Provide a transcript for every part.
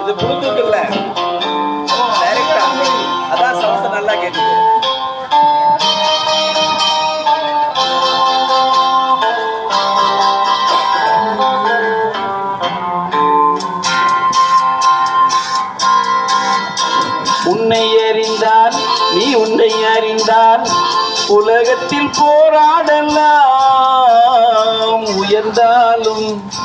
இது ப்ளூடூத் இல்ல டைரக்டா அதான் சவுண்ட் நல்லா கேக்குது உன்னை அறிந்தால் நீ உன்னை உலகத்தில் போராடலாம். உயர்ந்தாலும்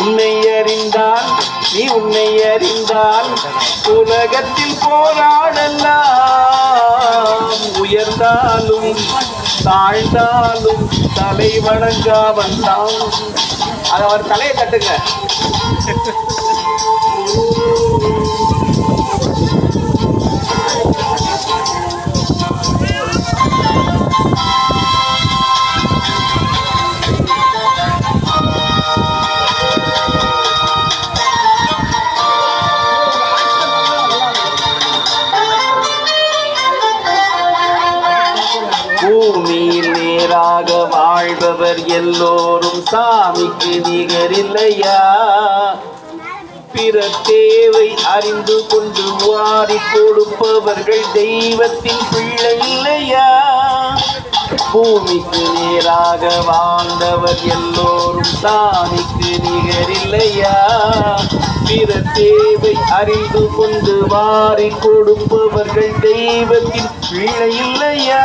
உன்னை அறிந்தால் நீ உன்னை அறிந்தால் உலகத்தில் போராடலாம். உயர்ந்தாலும் தாழ்ந்தாலும் தலை வணங்காமல் தான். அது அவர் தலையை தட்டுங்க. இவர் எல்லோரும் சாமிக்கு நிகரில்லையா? பிற தேவை அறிந்து கொண்டு வாரி கொடுப்பவர்கள் தெய்வத்தின் பிள்ளை இல்லையா? பூமிக்கு நேராக வாழ்ந்தவர் எல்லோரும் சாமிக்கு நிகரில்லையா? பிற தேவை அறிந்து கொண்டு வாரி கொடுப்பவர்கள் தெய்வத்தின் பிள்ளை இல்லையா?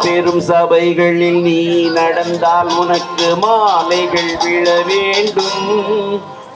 மாபெரும் சபைகளில் நீ நடந்தால் உனக்கு மாலைகள் விழ வேண்டும்.